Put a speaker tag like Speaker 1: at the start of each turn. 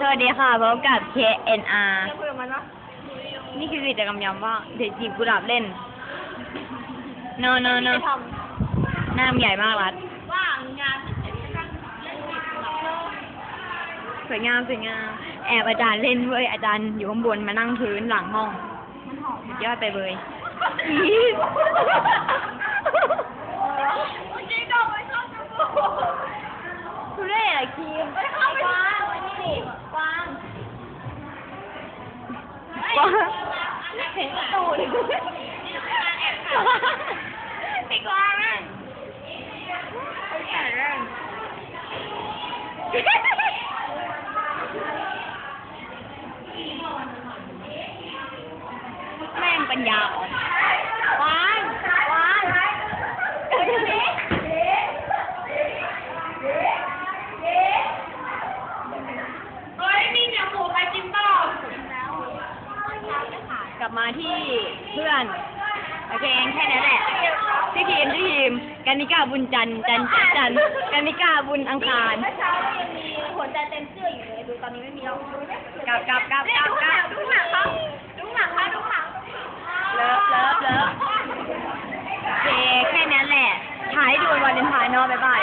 Speaker 1: สวัสดีค่ะพบกับ KNR
Speaker 2: จะคุยกับมันวะ
Speaker 1: นี่คือกิจกรรมยามว่างเด็กจีบกุหลาบเล่นโนโนโน
Speaker 2: จะท
Speaker 1: หน้ามันใหญ่มากรัดำ
Speaker 2: ว่างงานเสร็จก็เล่นติดหลับ
Speaker 1: สวยงามสวยงามแอบอาจารย์เล่นเว้ยอาจารย์อยู่ข้างบนมานั่งพื้นหลังห้อง
Speaker 2: มันหอม
Speaker 1: สุด
Speaker 2: มาก
Speaker 1: ยอดไปเลย
Speaker 2: จริงก็ไม่ชอบจะพูด
Speaker 1: ทุเรศอะครีม
Speaker 2: ว้าเห็นตูเลยแอบถ่ายไปกวางอะไปถ่ายเรื่
Speaker 1: แม่งปัญญาอ่อน
Speaker 2: วางวางเฮ้ยมีเหนียวหมูไปจิ้มเปล่าก
Speaker 1: ลั บมาที่เพื่อน โอเคแค่นั้นแหละที่ทีมที่ทีมกันนิกาบุญจันทร์จันทร์จันทร์กันนิกาบุญอังคาร
Speaker 2: เมื่อเช้ายังมีหัวใจเต็มเสื้ออยู่เลย ดูตอนนี้ไม่มีแล้ว
Speaker 1: กลับกลับกลับกลับกลับ
Speaker 2: ดูหลังเขาดูหลังเขาดูหลัง
Speaker 1: เลิฟเลิฟเลิฟโอเคแค่นั้นแหละถ่ายดูวันเลนไทน์เนาะบ๊ายบาย